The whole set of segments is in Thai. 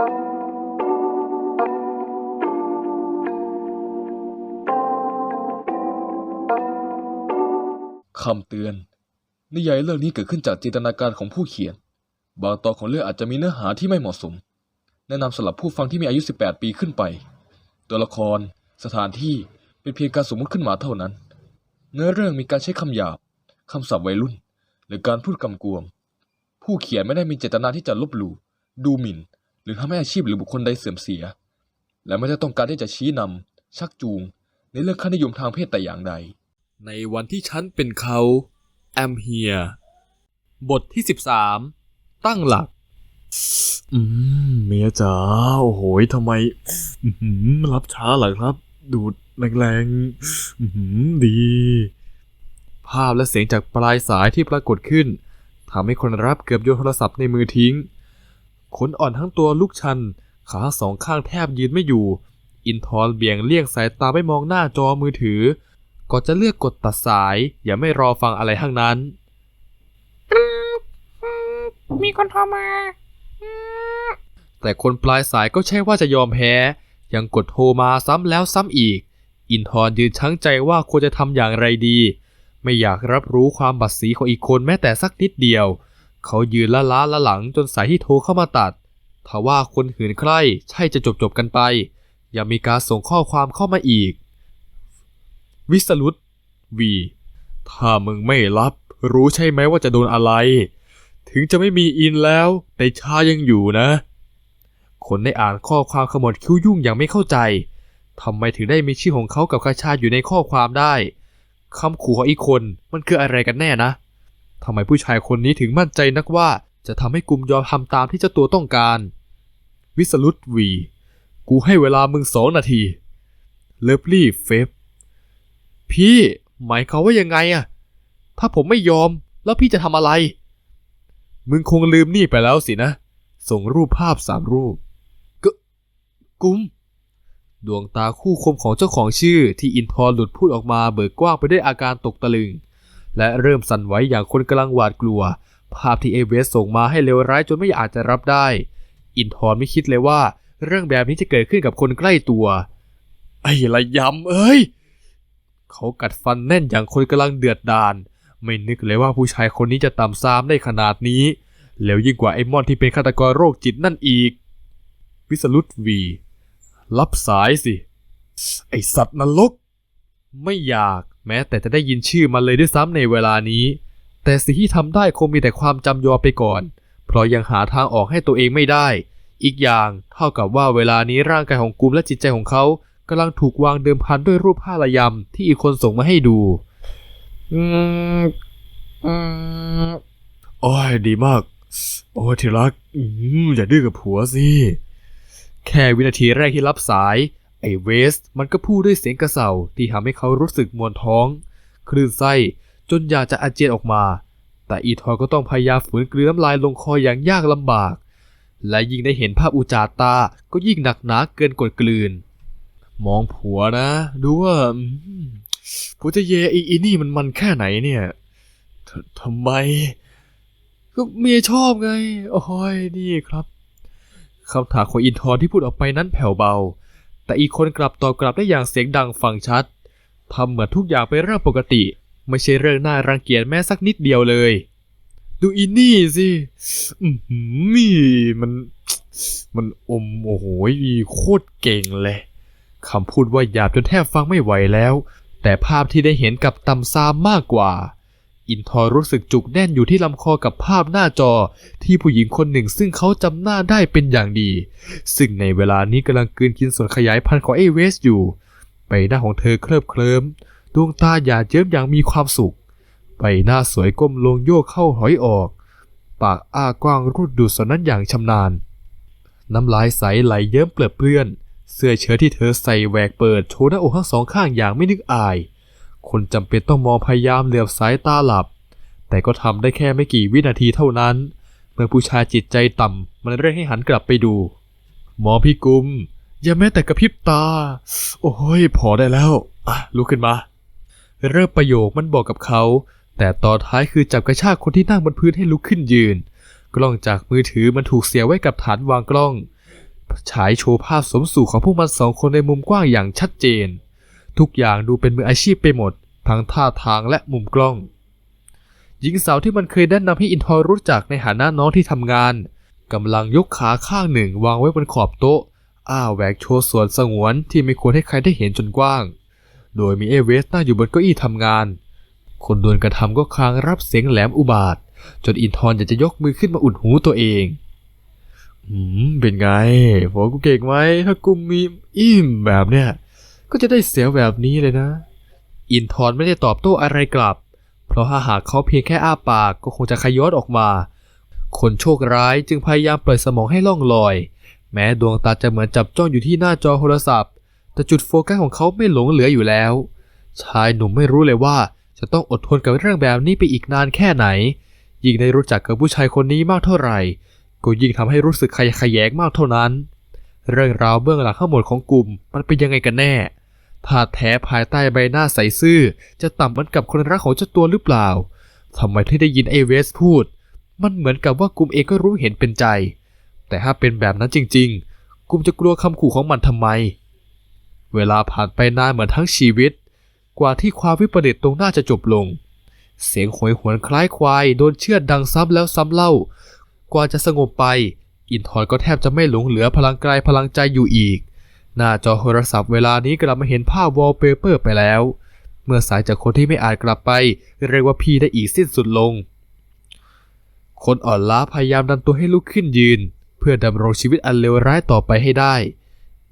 คำเตือน นิยายเรื่องนี้เกิดขึ้นจากจินตนาการของผู้เขียน บางตอนของเรื่องอาจจะมีเนื้อหาที่ไม่เหมาะสม แนะนำสำหรับผู้ฟังที่มีอายุ 18 ปีขึ้นไป ตัวละคร สถานที่เป็นเพียงการสมมติขึ้นมาเท่านั้น เนื้อเรื่องมีการใช้คำหยาบคำศัพท์วัยรุ่น หรือการพูดกำกวม ผู้เขียนไม่ได้มีเจตนาที่จะลบหลู่ดูหมิ่น รือทำให้อาชีพหรือบุคคลใดเสื่อมเสีย และไม่ได้ต้องการที่จะชี้นำชักจูง ในเรื่องค่านิยมทางเพศแต่อย่างใด ในวันที่ฉันเป็นเขา am here บทที่ 13 ตั้งหลัก อืมเมียจ๋าโอ้โหยทำไมอือหือรับช้าเหรอครับ ดูดแรงๆอือหือดี ภาพและเสียงจากปลายสายที่ปรากฏขึ้นทำให้คนรับเกือบโยนโทรศัพท์ในมือทิ้ง ขนอ่อนทั้งตัวลุกชัน ขาสองข้างแทบยืนไม่อยู่ อินทร์เบี่ยงเลี่ยงสายตาไม่มองหน้าจอมือถือ ก่อนจะเลือกกดตัดสาย อย่าไม่รอฟังอะไรทั้งนั้น มีคนโทรมาอืมแต่คนปลายสายก็ใช่ว่าจะยอมแพ้ ยังกดโทรมาซ้ำแล้วซ้ำอีก อินทร์ยืนชั่งใจว่าควรจะทำอย่างไรดี ไม่อยากรับรู้ความบัดสีของอีกคนแม้แต่สักนิดเดียวเเขายืนละล้าละหลังจนสายที่โทรเข้ามาตัดถ้าว่าคนหืนใคร่ใช่จะจบจบกันไป ยังมีการส่งข้อความเข้ามาอีก วิสรุตวี ถ้ามึงไม่รับ รู้ใช่ไหมว่าจะโดนอะไร ถึงจะไม่มีอินแล้ว แต่ชายังอยู่นะ คนได้อ่านข้อความขมวดคิ้วยุ่งอย่างไม่เข้าใจทำไมถึงได้มีชื่อของเขากับคาชาอยู่ในข้อความได้คำขู่ของอีกคนมันคืออะไรกันแน่นะ ทำไมผู้ชายคนนี้ถึงมั่นใจนักว่าจะทำให้กลุ่มยอมทำตามที่เจ้าตัวต้องการ วิสรุตวี กูให้เวลามึงสองนาที เลิฟลี่เฟฟ พี่หมายเขามว่ายังไงอะถ้าผมไม่ยอมแล้วพี่จะทำอะไร มึงคงลืมนี่ไปแล้วสินะ ส่งรูปภาพสามรูปกกุม ดวงตาคู่คมของเจ้าของชื่อที่อินทร์หลุดพูดออกมาเบิกกว้างไปด้วยอาการตกตะลึง และเริ่มสั่นไหวอย่างคนกำลังหวาดกลัว ภาพที่เอเวสส่งมาให้เลวร้ายจนไม่อาจจะรับได้ อินทร์ไม่คิดเลยว่า เรื่องแบบนี้จะเกิดขึ้นกับคนใกล้ตัว ไอ้ระยำเอ้ย เขากัดฟันแน่นอย่างคนกำลังเดือดดาลไม่นึกเลยว่าผู้ชายคนนี้จะต่ำซามได้ขนาดนี้ แล้วยิ่งกว่าไอ้มอนที่เป็นฆาตกรโรคจิตนั่นอีก วิสรุตวี รับสายสิ ไอสัตว์นรก ไม่อยาก แม้แต่จะได้ยินชื่อมันเลยด้วยซ้ำในเวลานี้ แต่สิ่งที่ทำได้คงมีแต่ความจำยอมไปก่อน เพราะยังหาทางออกให้ตัวเองไม่ได้ อีกอย่างเท่ากับว่าเวลานี้ร่างกายของกุมและจิตใจของเขากำลังถูกวางเดิมพันด้วยรูปผ้าระยำที่อีกคนส่งมาให้ดูอืมอืมโอ้ยดีมาก โอ้ยที่รัก อืมอย่าดื้อกับผัวสิ แค่วินาทีแรกที่รับสาย ไอเวสมันก็พูดด้วยเสียงกระเซาที่ทำให้เขารู้สึกมวนท้อง คลื่นไส้จนอยากจะอาเจียนออกมา แต่อีทอยก็ต้องพยายามฝืนกลืนน้ำลายลงคออย่างยากลำบาก และยิ่งได้เห็นภาพอุจจาตาก็ยิ่งหนักหนาเกินกดกลืน มองผัวนะ ดูว่าผัวจะเยไอีอีนี่มันมันแค่ไหนเนี่ยททำไม ก็เมียชอบไง โอ้ยนี่ครับคำถามของอินทร์ที่พูดออกไปนั้นแผ่วเบา แต่อีกคนกลับตอบกลับได้อย่างเสียงดังฟังชัดทำเหมือนทุกอย่างเป็นเรื่องปกติ ไม่ใช่เรื่องน่ารังเกียจแม้สักนิดเดียวเลย ดูอินนี่สินี่มันมันอมโอ้โหโคตรเก่งเลยคำพูดว่าหยาบจนแทบฟังไม่ไหวแล้ว แต่ภาพที่ได้เห็นกับตำซามมากกว่า อินทร์รู้สึกจุกแน่นอยู่ที่ลำคอกับภาพหน้าจอ ที่ผู้หญิงคนหนึ่งซึ่งเขาจำหน้าได้เป็นอย่างดี ซึ่งในเวลานี้กำลังกลืนกินส่วนขยายพันธุ์ของเอเวสอยู่ ใบหน้าของเธอเคลิบเคลิ้มดวงตาหยาดเยิ้มอย่างมีความสุข ใบหน้าสวยก้มลงโยกเข้าหอยออก ปากอ้ากว้างรูดดูดสนนั้นอย่างชำนาญ น้ำลายใสไหลเยิ้มเปลือเปื้อน เสื้อเชิ้ตที่เธอใส่แหวกเปิดโชว์หน้าอกทั้งสองข้างอย่างไม่นึกอาย คนจำเป็นต้องมองพยายามเหลือบสายตาหลับ แต่ก็ทำได้แค่ไม่กี่วินาทีเท่านั้น เมื่อผู้ชายจิตใจต่ำมันเรียกให้หันกลับไปดู หมอพี่กุม อย่าแม้แต่กระพริบตา โอ้ยพอได้แล้วลุกขึ้นมา เริ่มประโยคมันบอกกับเขา แต่ตอนท้ายคือจับกระชากคนที่นั่งบนพื้นให้ลุกขึ้นยืน กล้องจากมือถือมันถูกเสียไว้กับฐานวางกล้อง ฉายโชว์ภาพสมสู่ของพวกมันสองคนในมุมกว้างอย่างชัดเจน ทุกอย่างดูเป็นมืออาชีพไปหมด ทั้งท่าทางและมุมกล้อง หญิงสาวที่มันเคยแนะนำให้อินทอร์รู้จักในฐานะน้องที่ทำงานกำลังยกขาข้างหนึ่งวางไว้บนขอบโต๊ะ อ้าแหวกโชว์ส่วนสงวนที่ไม่ควรให้ใครได้เห็นจนกว้าง โดยมีเอเวสนั่งอยู่บนเก้าอี้ทำงาน คนโดนกระทำก็คางรับเสียงแหลมอุบาท จนอินทร์อยากจะยกมือขึ้นมาอุดหูตัวเองอืมเป็นไงผมกูเก่งไหมถ้ากูมีอิ่มแบบเนี้ย ก็จะได้เสียแบบนี้เลยนะ อินทร์ไม่ได้ตอบโต้อะไรกลับ เพราะถ้าหากเขาเพียงแค่อ้าปากก็คงจะขยอดออกมา คนโชคร้ายจึงพยายามปล่อยสมองให้ล่องลอย แม้ดวงตาจะเหมือนจับจ้องอยู่ที่หน้าจอโทรศัพท์ แต่จุดโฟกัสของเขาไม่หลงเหลืออยู่แล้ว ชายหนุ่มไม่รู้เลยว่าจะต้องอดทนกับเรื่องแบบนี้ไปอีกนานแค่ไหน ยิ่งได้รู้จักกับผู้ชายคนนี้มากเท่าไหร่ ก็ยิ่งทำให้รู้สึกขยะแขยงมากเท่านั้น เรื่องราวเบื้องหลังทั้งหมดของกลุ่มมันเป็นยังไงกันแน่ ถ้าแท้ภายใต้ใบหน้าใสซื่อ จะต่ำเหมือนกับคนรักของเจ้าตัวหรือเปล่าทำไมที่ได้ยินไอเวสพูด มันเหมือนกับว่ากลุ่มเองก็รู้เห็นเป็นใจ แต่ถ้าเป็นแบบนั้นจริง ๆกลุ่มจะกลัวคำขู่ของมันทำไม เวลาผ่านไปนานเหมือนทั้งชีวิต กว่าที่ความวิปริตตรงหน้าจะจบลง เสียงโหยหวนคล้ายควายโดนเชือดดังซ้ำแล้วซ้ำเล่า กว่าจะสงบไป อินทร์ก็แทบจะไม่หลงเหลือพลังกายพลังใจอยู่อีก หน้าจอโทรศัพท์เวลานี้กลับมาเห็นภาพวอลเปเปอร์ไปแล้ว เมื่อสายจากคนที่ไม่อาจกลับไปเรียกว่าพี่ได้อีกสิ้นสุดลง คนอ่อนล้าพยายามดันตัวให้ลุกขึ้นยืน เพื่อดำรงชีวิตอันเลวร้ายต่อไปให้ได้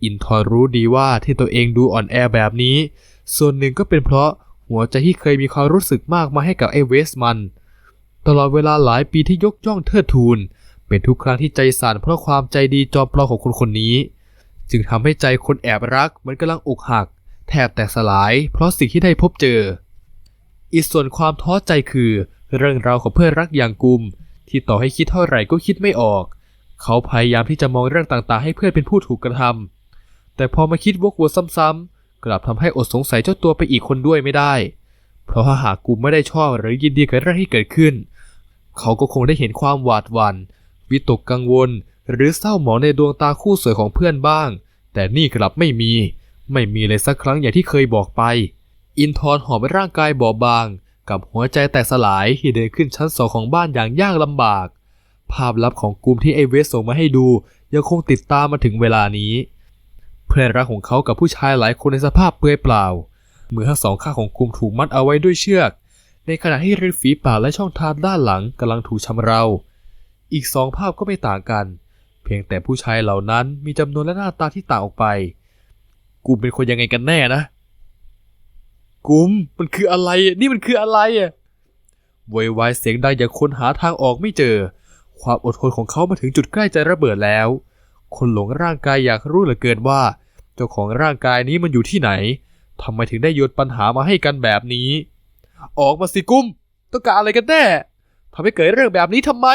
อินทร์รู้ดีว่าที่ตัวเองดูอ่อนแอแบบนี้ ส่วนหนึ่งก็เป็นเพราะหัวใจที่เคยมีความรู้สึกมากมาให้กับไอ้เวสมัน ตลอดเวลาหลายปีที่ยกย่องเทิดทูน เป็นทุกครั้งที่ใจสั่นเพราะความใจดีจอมปลอมของคนคนนี้ จึงทำให้ใจคนแอบรักเหมือนกำลังอกหัก แทบแตกสลาย เพราะสิ่งที่ได้พบเจอ อีกส่วนความท้อใจคือ เรื่องราวของเพื่อนรักอย่างกุม ที่ต่อให้คิดเท่าไหร่ก็คิดไม่ออก เขาพยายามที่จะมองเรื่องต่างๆ ให้เพื่อนเป็นผู้ถูกกระทำแต่พอมาคิดวกวนซ้ำๆกลับทำให้อดสงสัยเจ้าตัวไปอีกคนด้วยไม่ได้ เพราะถ้าหากกุมไม่ได้ชอบหรือยินดีกับเรื่องที่เกิดขึ้น เขาก็คงได้เห็นความหวาดหวัน่นวิตกกังวล หรือเศร้าหมองในดวงตาคู่สวยของเพื่อนบ้าง แต่นี่กลับไม่มี ไม่มีเลยสักครั้งอย่างที่เคยบอกไป อินทร์หอบร่างกายบอบบาง กับหัวใจแตกสลายที่เดินขึ้นชั้นสองของบ้านอย่างยากลำบาก ภาพลับของกลุ่มที่ไอเวสส่งมาให้ดู ยังคงติดตามมาถึงเวลานี้ เพื่อนรักของเขากับผู้ชายหลายคนในสภาพเปลือยเปล่ามือทั้งสองข้างของกลุ่มถูกมัดเอาไว้ด้วยเชือกในขณะที่ริมฝีปากและช่องทางด้านหลังกำลังถูกชำเรา อีกสองภาพก็ไม่ต่างกัน เพียงแต่ผู้ชายเหล่านั้นมีจำนวนและหน้าตาที่ต่างออกไป กูเป็นคนยังไงกันแน่นะ กุมมันคืออะไรอะนี่มันคืออะไรอะโวยวายเสียงดังอย่างคนหาทางออกไม่เจอ ความอดทนของเขามาถึงจุดใกล้จะระเบิดแล้ว คนหลงร่างกายอยากรู้เหลือเกินว่า เจ้าของร่างกายนี้มันอยู่ที่ไหนทำไมถึงได้โยนปัญหามาให้กันแบบนี้ ออกมาสิกุม ต้องการอะไรกันแน่ทำให้เกิดเรื่องแบบนี้ทำไม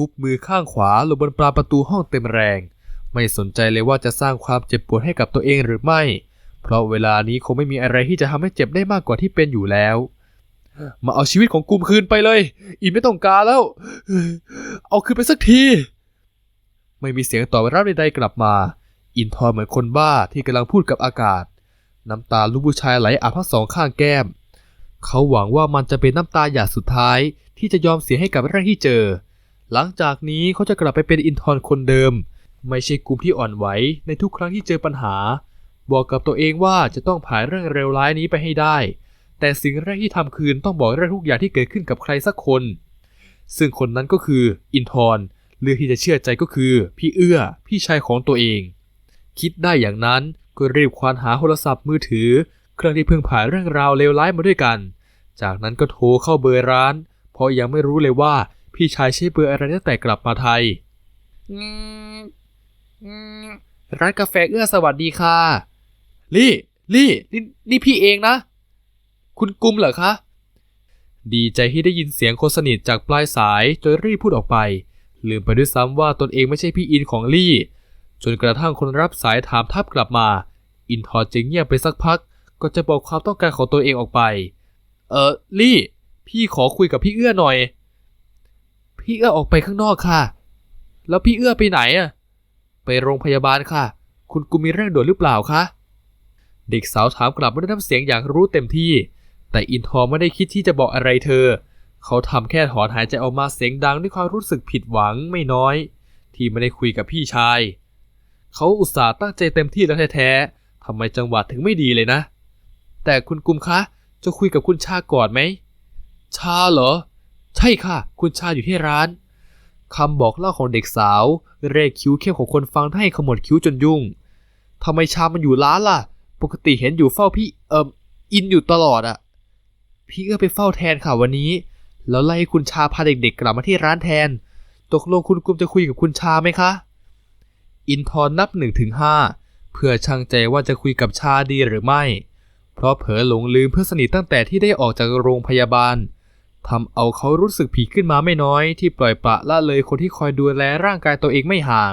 ทุบมือข้างขวาลงบนปลาประตูห้องเต็มแรง ไม่สนใจเลยว่าจะสร้างความเจ็บปวดให้กับตัวเองหรือไม่ เพราะเวลานี้คงไม่มีอะไรที่จะทำให้เจ็บได้มากกว่าที่เป็นอยู่แล้ว มาเอาชีวิตของกุมคืนไปเลย อีไม่ต้องการแล้ว เอาคืนไปสักที ไม่มีเสียงตอบรับใดๆกลับมา อินทร์เหมือนคนบ้าที่กำลังพูดกับอากาศ น้ำตาลูกผู้ชายไหลอาบทั้งสองข้างแก้มเขาหวังว่ามันจะเป็นน้ำตาหยาดสุดท้ายที่จะยอมเสียให้กับเรื่องที่เจอ หลังจากนี้เขาจะกลับไปเป็นอินทร์คนเดิม ไม่ใช่กลุ่มที่อ่อนไหวในทุกครั้งที่เจอปัญหา บอกกับตัวเองว่าจะต้องผ่านเรื่องเลวร้ายนี้ไปให้ได้ แต่สิ่งแรกที่ทำคืนต้องบอกเรื่องทุกอย่างที่เกิดขึ้นกับใครสักคน ซึ่งคนนั้นก็คืออินทร์เลือกที่จะเชื่อใจก็คือพี่เอื้อพี่ชายของตัวเอง คิดได้อย่างนั้นก็รีบควานหาโทรศัพท์มือถือ เครื่องที่เพิ่งผ่านเรื่องราวเลวร้ายมาด้วยกัน จากนั้นก็โทรเข้าเบอร์ร้าน เพราะยังไม่รู้เลยว่า พี่ชายใช้เบอร์อะไรตั้งแต่กลับมาไทยอืมอืมร้านกาแฟเอื้อสวัสดีค่ะ ลี่ลี่นี่นี่พี่เองนะ คุณกุมเหรอคะ ดีใจที่ได้ยินเสียงคนสนิทจากปลายสายจนรีบพูดออกไป ลืมไปด้วยซ้ำว่าตนเองไม่ใช่พี่อินของลี่ จนกระทั่งคนรับสายถามทับกลับมา อินทอจึงเงียบไปสักพัก ก็จะบอกความต้องการของตัวเองออกไป เออลี่ พี่ขอคุยกับพี่เอื้อหน่อย พี่เอื้อออกไปข้างนอกค่ะ แล้วพี่เอื้อไปไหนอะไปโรงพยาบาลค่ะ คุณกุมีเรื่องด่วนหรือเปล่าคะ เด็กสาวถามกลับด้วยน้ำเสียงอย่ากรู้เต็มที่ แต่อินทอร์ไม่ได้คิดที่จะบอกอะไรเธอ เขาทำแค่ถอนหายใจออกมาเสียงดังด้วยความรู้สึกผิดหวังไม่น้อย ที่ไม่ได้คุยกับพี่ชาย เขาอุตส่าห์ตั้งใจเต็มที่แล้วแท้ๆทำไมจังหวะถึงไม่ดีเลยนะ แต่คุณกุมคะ จะคุยกับคุณชาก่อนไหม ชาเหรอ ใช่ค่ะ คุณชาอยู่ที่ร้านคำบอกเล่าของเด็กสาว เรกคิ้วเข้มของคนฟังให้ขมวดคิ้วจนยุ่งทำไมชามันอยู่ร้านล่ะ ปกติเห็นอยู่เฝ้าพี่เอิมอินอยู่ตลอดอะพี่เอื้อไปเฝ้าแทนค่ะวันนี้ แล้วไล่ให้คุณชาพาเด็กๆกลับมาที่ร้านแทน ตกลงคุณกุมจะคุยกับคุณชาไหมคะ อินทร์นับหนึ่งถึงห้าเพื่อช่างใจว่าจะคุยกับชาดีหรือไม่ เพราะเผลอหลงลืมเพื่อนสนิทตั้งแต่ที่ได้ออกจากโรงพยาบาล ทำเอาเขารู้สึกผิดขึ้นมาไม่น้อยที่ปล่อยปละละเลยคนที่คอยดูแลร่างกายตัวเองไม่ห่าง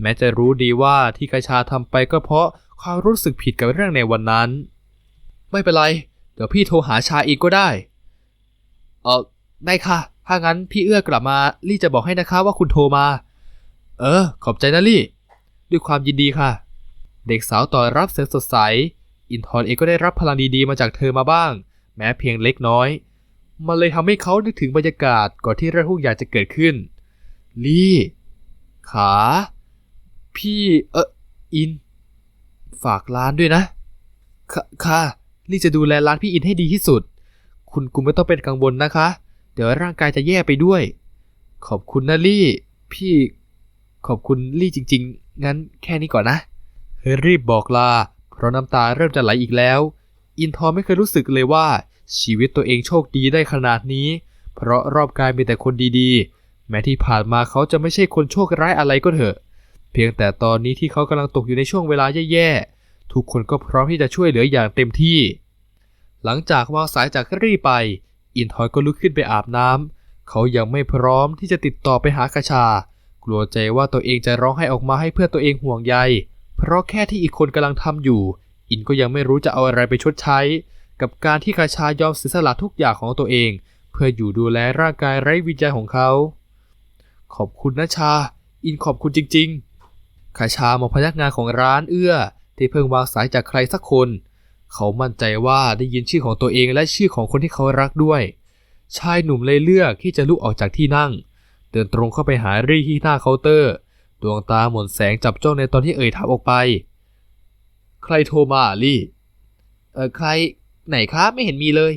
แม้จะรู้ดีว่าที่กระชาทำไปก็เพราะความรู้สึกผิดกับเรื่องในวันนั้น ไม่เป็นไร เดี๋ยวพี่โทรหาชาอีกก็ได้ เออได้ค่ะ ถ้างั้นพี่เอื้อกลับมาลี่จะบอกให้นะคะว่าคุณโทรมา เออ ขอบใจนะลี่ ด้วยความยินดีค่ะ เด็กสาวต่อรับเสียงสดใส อินทร์เองก็ได้รับพลังดีๆมาจากเธอมาบ้าง แม้เพียงเล็กน้อย มันเลยทำให้เขานึกถึงบรรยากาศก่อนที่เรื่องทุกอย่างจะเกิดขึ้น ลี่ ขา พี่เอออิน ฝากร้านด้วยนะ ค่ะค่ะลี่จะดูแลร้านพี่อินให้ดีที่สุด คุณกุมไม่ต้องเป็นกังวลนะคะ เดี๋ยวร่างกายจะแย่ไปด้วย ขอบคุณนะลี่ พี่ ขอบคุณลี่จริง ๆ งั้นแค่นี้ก่อนนะรีบบอกลา เพราะน้ำตาเริ่มจะไหลอีกแล้ว อินทอร์ไม่เคยรู้สึกเลยว่า ชีวิตตัวเองโชคดีได้ขนาดนี้ เพราะรอบกายมีแต่คนดีๆ แม้ที่ผ่านมาเขาจะไม่ใช่คนโชคร้ายอะไรก็เถอะ เพียงแต่ตอนนี้ที่เขากำลังตกอยู่ในช่วงเวลาแย่ๆ ทุกคนก็พร้อมที่จะช่วยเหลืออย่างเต็มที่ หลังจากวางสายจากรี่ไป อินทอยก็ลุกขึ้นไปอาบน้ำเขายังไม่พร้อมที่จะติดต่อไปหากระชา กลัวใจว่าตัวเองจะร้องไห้ออกมาให้เพื่อนตัวเองห่วงใย เพราะแค่ที่อีกคนกำลังทำอยู่ อินก็ยังไม่รู้จะเอาอะไรไปชดใช้ กับการที่กระชายอมเสียสละทุกอย่างของตัวเอง เพื่ออยู่ดูแลร่างกายไร้วิญญาณของเขา ขอบคุณนะชา อินขอบคุณจริง ๆคาชามองพนักงานของร้านเอื้อ ที่เพิ่งวางสายจากใครสักคน เขามั่นใจว่าได้ยินชื่อของตัวเองและชื่อของคนที่เขารักด้วย ชายหนุ่มเลยเลือกที่จะลุกออกจากที่นั่ง เดินตรงเข้าไปหารี่ที่หน้าเคาน์เตอร์ ดวงตาหม่นแสงจับจ้องในตอนที่เอ่ยถามออกไป ใครโทรมาอะลี่ เออใคร ไหนครับไม่เห็นมีเลย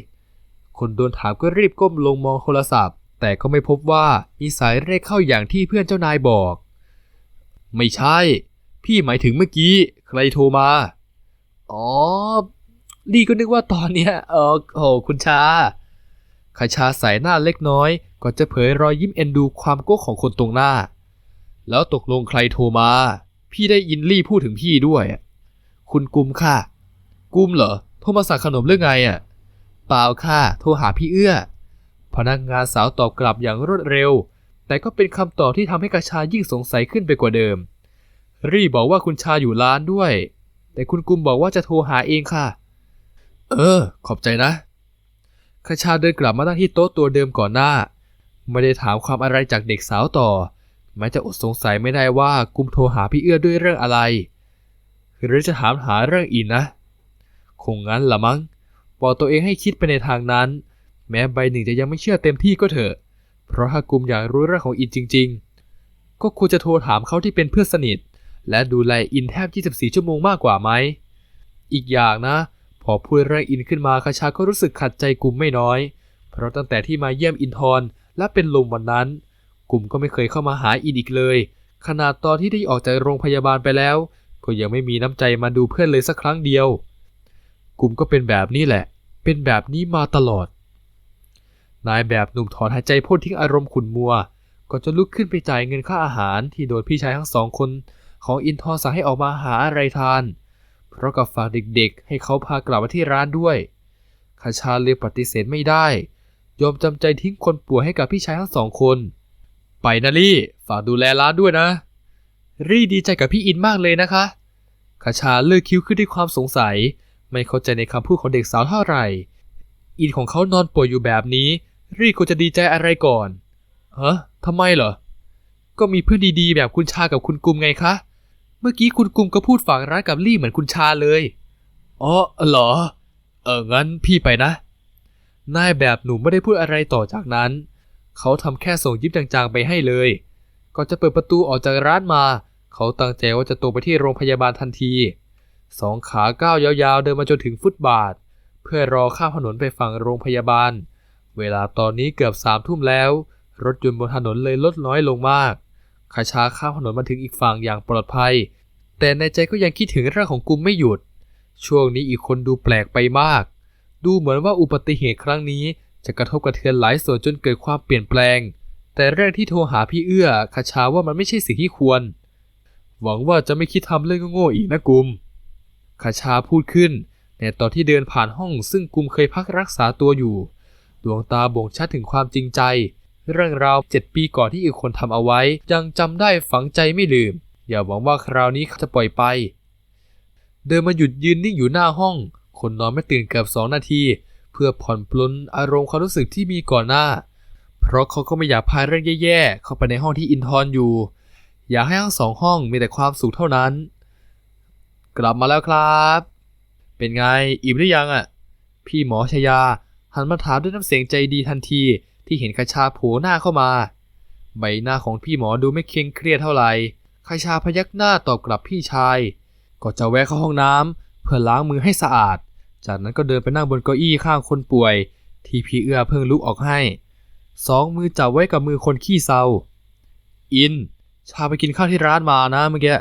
คนโดนถามก็รีบก้มลงมองโทรศัพท์ แต่ก็ไม่พบว่ามีสายเรียกเข้าอย่างที่เพื่อนเจ้านายบอก ไม่ใช่ พี่หมายถึงเมื่อกี้ ใครโทรมา อ๋อลี่ก็นึกว่าตอนเนี้ยเออโอ้คุณชาคาชาใส่หน้าเล็กน้อยก่อนจะเผยรอยยิ้มเอ็นดูความโก้ของคนตรงหน้า แล้วตกลงใครโทรมา พี่ได้ยินลี่พูดถึงพี่ด้วย คุณกุมค่ะ กุมเหรอ โทรมาสั่งขนมเรื่องไงอะ เปล่าค่ะ โทรหาพี่เอื้อ พนักงานสาวตอบกลับอย่างรวดเร็ว แต่ก็เป็นคำตอบที่ทำให้กระชายิ่งสงสัยขึ้นไปกว่าเดิม รีบอกว่าคุณชาอยู่ร้านด้วย แต่คุณกุมบอกว่าจะโทรหาเองค่ะ เออ ขอบใจนะคาชาเดินกลับมาตั้งที่โต๊ะตัวเดิมก่อนหน้า ไม่ได้ถามความอะไรจากเด็กสาวต่อแม้จะอดสงสัยไม่ได้ว่ากุมโทรหาพี่เอื้อด้วยเรื่องอะไร หรือจะถามหาเรื่องอินนะ คงงั้นละมั้งบอกตัวเองให้คิดไปในทางนั้น แม้ใบหนึ่งจะยังไม่เชื่อเต็มที่ก็เถอะ เพราะถ้ากุมอยากรู้เรื่องของอินจริง ๆ ก็ควรจะโทรถามเขาที่เป็นเพื่อนสนิท และดูแลอินแทบ 24 ชั่วโมงมากกว่าไหม อีกอย่างนะ พอพูดเรื่องอินขึ้นมาคาชาก็รู้สึกขัดใจกุมไม่น้อย เพราะตั้งแต่ที่มาเยี่ยมอินทร์และเป็นลมวันนั้น กุมก็ไม่เคยเข้ามาหาอินอีกเลย ขนาดตอนที่ได้ออกจากโรงพยาบาลไปแล้ว ก็ยังไม่มีน้ำใจมาดูเพื่อนเลยสักครั้งเดียว กุมก็เป็นแบบนี้แหละ เป็นแบบนี้มาตลอด นายแบบหนุ่มถอนหายใจพ่นทิ้งอารมณ์ขุนมัว ก่อนจะลุกขึ้นไปจ่ายเงินค่าอาหารที่โดนพี่ชายทั้งสองคนของอินทร์สั่งให้ออกมาหาอะไรทาน เพราะกับฝากเด็กๆ ให้เขาพากลับมาที่ร้านด้วยคาชาเลยปฏิเสธไม่ได้ ยอมจำใจทิ้งคนป่วยให้กับพี่ชายทั้งสองคน ไปนะลี่ ฝากดูแลร้านด้วยนะ รี่ดีใจกับพี่อินมากเลยนะคะคาชาเลิกคิ้วขึ้นด้วยความสงสัย ไม่เข้าใจในคำพูดของเด็กสาวเท่าไหร่ อินของเขานอนป่วยอยู่แบบนี้ รี่ควรจะดีใจอะไรก่อนเฮ้ทำไมเหรอก็ก็มีเพื่อนดีๆ แบบคุณชากับคุณกุมไงคะ เมื่อกี้คุณกุมก็พูดฝากร้านกับลี่เหมือนคุณชาเลย อ๋อเหรอ เอองั้นพี่ไปนะ นายแบบหนุ่มไม่ได้พูดอะไรต่อจากนั้น เขาทำแค่ส่งยิ้มจางๆไปให้เลย ก่อนจะเปิดประตูออกจากร้านมา เขาตั้งใจว่าจะตรงไปที่โรงพยาบาลทันที สองขาก้าวยาวๆ เดินมาจนถึงฟุตบาท เพื่อรอข้ามถนนไปฝั่งโรงพยาบาล เวลาตอนนี้เกือบสามทุ่มแล้ว รถยนต์บนถนนเลยลดน้อยลงมากคาชาข้ามถนนมาถึงอีกฝั่งอย่างปลอดภัย แต่ในใจก็ยังคิดถึงเรื่องของกุมไม่หยุด ช่วงนี้อีกคนดูแปลกไปมาก ดูเหมือนว่าอุบัติเหตุครั้งนี้จะกระทบกระเทือนหลายส่วนจนเกิดความเปลี่ยนแปลง แต่เรื่องที่โทรหาพี่เอื้อคาชาว่ามันไม่ใช่สิ่งที่ควร หวังว่าจะไม่คิดทำเรื่องโง่ๆอีกนะกุม คาชาพูดขึ้น ในตอนที่เดินผ่านห้องซึ่งกุมเคยพักรักษาตัวอยู่ ดวงตาบ่งชัดถึงความจริงใจ เรื่องราวเจ็ดปีก่อนที่อีกคนทำเอาไว้ ยังจำได้ฝังใจไม่ลืม อย่าหวังว่าคราวนี้เขาจะปล่อยไป เดินมาหยุดยืนนิ่งอยู่หน้าห้อง คนนอนไม่ตื่นเกือบสองนาที เพื่อผ่อนปลนอารมณ์ความรู้สึกที่มีก่อนหน้า เพราะเขาก็ไม่อยากพาเรื่องแย่ๆเข้าไปในห้องที่อินทอนอยู่ อยากให้ทั้งสองห้องมีแต่ความสุขเท่านั้น กลับมาแล้วครับ เป็นไงอิ่มหรือยังอะ พี่หมอชยา หันมาถามด้วยน้ำเสียงใจดีทันทีที่เห็นคาชาโผล่หน้าเข้ามา ใบหน้าของพี่หมอดูไม่เคร่งเครียดเท่าไหร่คาชาพยักหน้าตอบกลับพี่ชาย ก็จะแวะเข้าห้องน้ำเพื่อล้างมือให้สะอาด จากนั้นก็เดินไปนั่งบนเก้าอี้ข้างคนป่วย ที่พี่เอื้อเพิ่งลุกออกให้ สองมือจับไว้กับมือคนขี้เศร้า อิน ชาไปกินข้าวที่ร้านมานะเมื่อกี้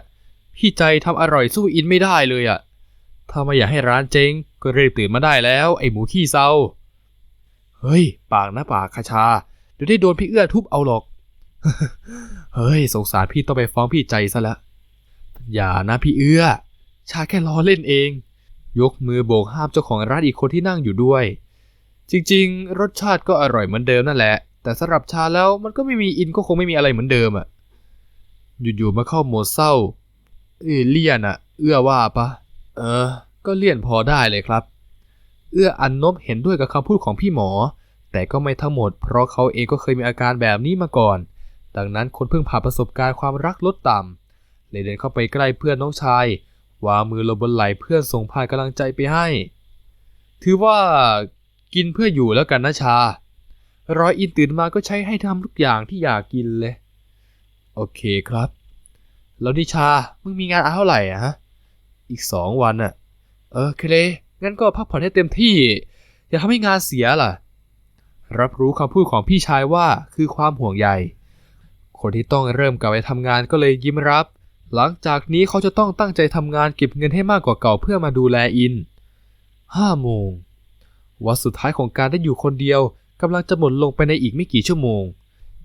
พี่ใจทำอร่อยสู้อินไม่ได้เลยอะ่ะ ถ้าไม่อยากให้ร้านเจ๊งก็รีบตื่นมาได้แล้ว ไอ้หมูขี้เศร้า เฮ้ย ปากนะปากคาชา เดี๋ยวได้โดนพี่เอื้อทุบเอาหรอก เฮ้ย สงสารพี่ต้องไปฟ้องพี่ใจซะแล้วอย่านะพี่เอื้อ ชาแค่ล้อเล่นเอง ยกมือโบกห้ามเจ้าของร้านอีกคนที่นั่งอยู่ด้วย จริงๆ รสชาติก็อร่อยเหมือนเดิมนั่นแหละ แต่สำหรับชาแล้วมันก็ไม่มีอินก็คงไม่มีอะไรเหมือนเดิมอะ อยู่ๆมาเข้าโหมดเศร้า เอเลี่ยนอะเอื้อว่าปะ เออ ก็เลี่ยนพอได้เลยครับ เอื้ออันนบเห็นด้วยกับคำพูดของพี่หมอ แต่ก็ไม่ทั้งหมด เพราะเขาเองก็เคยมีอาการแบบนี้มาก่อน ดังนั้นคนเพิ่งผ่านประสบการณ์ความรักลดต่ำเลยเดินเข้าไปใกล้เพื่อนน้องชาย วางมือลงบนไหล่เพื่อนส่งผ่านกำลังใจไปให้ ถือว่ากินเพื่ออยู่แล้วกันนะชารอยอินตื่นมาก็ใช้ให้ทำทุกอย่างที่อยากกินเลย โอเคครับ แล้วนิชา มึงมีงานอาเท่าไหร่อะฮะ อีกสองวันอะเออเคเลงั้นก็พักผ่อนให้เต็มที่ อย่าทำให้งานเสียล่ะ รับรู้คำพูดของพี่ชายว่าคือความห่วงใย คนที่ต้องเริ่มกลับไปทำงานก็เลยยิ้มรับ หลังจากนี้เขาจะต้องตั้งใจทำงานเก็บเงินให้มากกว่าเก่าเพื่อมาดูแลอินห้าโมงวันสุดท้ายของการได้อยู่คนเดียวกำลังจะหมดลงไปในอีกไม่กี่ชั่วโมง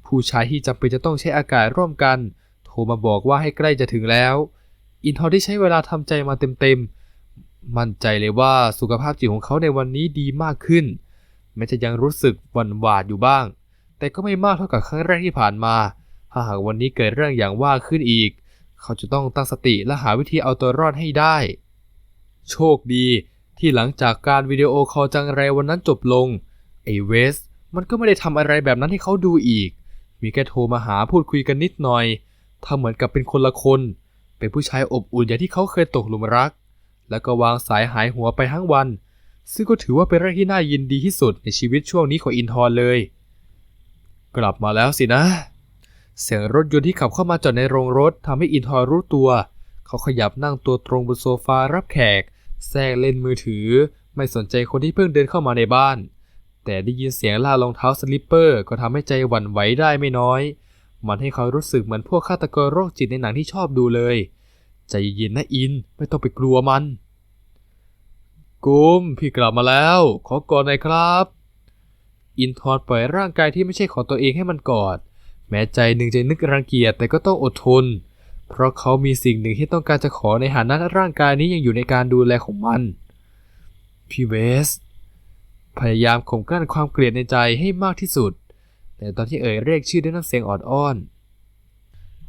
ผู้ชายที่จำเป็นจะต้องใช้อากาศร่วมกัน ทรมาบอกว่าให้ใกล้จะถึงแล้ว อินทอร์ได้ใช้เวลาทำใจมาเต็มๆ มั่นใจเลยว่าสุขภาพจิตของเขาในวันนี้ดีมากขึ้น แม้จะยังรู้สึกหวั่นหวาดอยู่บ้าง แต่ก็ไม่มากเท่ากับครั้งแรกที่ผ่านมา ถ้าหากวันนี้เกิดเรื่องอย่างว่าขึ้นอีก เขาจะต้องตั้งสติและหาวิธีเอาตัวรอดให้ได้ โชคดีที่หลังจากการวิดีโอคอลจังไรวันนั้นจบลงไอเวสมันก็ไม่ได้ทำอะไรแบบนั้นให้เขาดูอีก มีแค่โทรมาหาพูดคุยกันนิดหน่อย ทำเหมือนกับเป็นคนละคน เป็นผู้ชายอบอุ่นอย่างที่เขาเคยตกหลุมรัก แล้วก็วางสายหายหัวไปทั้งวัน ซึ่งก็ถือว่าเป็นเรื่องที่น่ายินดีที่สุดในชีวิตช่วงนี้ของอินทร์เลย กลับมาแล้วสินะ เสียงรถยนต์ที่ขับเข้ามาจอดในโรงรถทำให้อินทร์รู้ตัว เขาขยับนั่งตัวตรงบนโซฟารับแขกแทรกเล่นมือถือ ไม่สนใจคนที่เพิ่งเดินเข้ามาในบ้าน แต่ได้ยินเสียงล่ารองเท้าสลิปเปอร์ก็ทำให้ใจหวั่นไหวได้ไม่น้อย มันให้เขารู้สึกเหมือนพวกฆาตกรโรคจิตในหนังที่ชอบดูเลย ใจเย็นนะอิน ไม่ต้องไปกลัวมัน กุมพี่กลับมาแล้ว ขอกอดหน่อยครับ อินทอนปล่อยร่างกายที่ไม่ใช่ของตัวเองให้มันกอด แม้ใจหนึ่งจะนึกรังเกียจแต่ก็ต้องอดทน เพราะเขามีสิ่งหนึ่งที่ต้องการจะขอในฐานะร่างกายนี้ยังอยู่ในการดูแลของมัน พี่เวส พยายามข่มกลั้นความเกลียดในใจให้มากที่สุด แต่ตอนที่เอ่ยเรียกชื่อด้วยน้ำเสียงออดอ้อน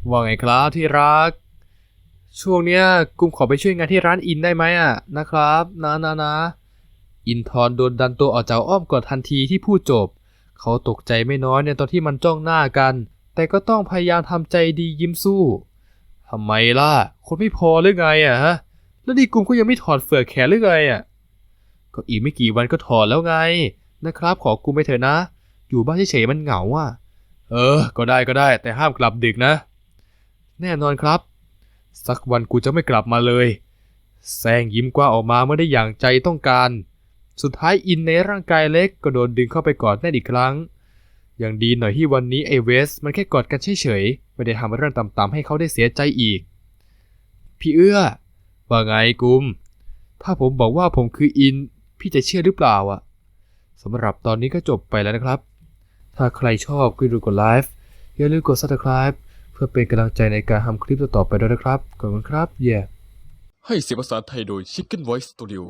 ว่าไงครับที่รัก ช่วงเนี้ยกุมขอไปช่วยงานที่ร้านอินได้ไหมอะนะครับนะนะนะอินทอนโดนดันตัวออกจากอ้อมกอดทันทีที่พูดจบ เขาตกใจไม่น้อยในตอนที่มันจ้องหน้ากัน แต่ก็ต้องพยายามทำใจดียิ้มสู้ทำไมล่ะ คนไม่พอหรือไงอะฮะ แล้วดีกุมก็ยังไม่ถอดเฟือกแขนหรือไงอะ ก็อีกไม่กี่วันก็ถอดแล้วไงนะครับ ขอกุมไปเถอะนะ อยู่บ้านเฉยๆมันเหงาอะ เออ ก็ได้ก็ได้ แต่ห้ามกลับดึกนะ แน่นอนครับ สักวันกูจะไม่กลับมาเลย แซงยิ้มกว้าออกมาเมื่อได้อย่างใจต้องการ สุดท้ายอินในร่างกายเล็กก็โดนดึงเข้าไปกอดแน่นอีกครั้ง อย่างดีหน่อยที่วันนี้ไอเวส มันแค่กอดกันเฉยๆ ไม่ได้ทำเรื่องต่ำๆให้เขาได้เสียใจอีก พี่เอื้อ ว่าไงกุม ถ้าผมบอกว่าผมคืออิน พี่จะเชื่อหรือเปล่าอะสำหรับตอนนี้ก็จบไปแล้วนะครับ ถ้าใครชอบก็อย่าลืมกดไลค์อย่าลืมกด subscribe เพื่อเป็นกำลังใจในการทำคลิปต่อๆไปด้วยนะครับขอบคุณครับ เย่ ให้เสียงภาษาไทยโดย Chicken Voice Studio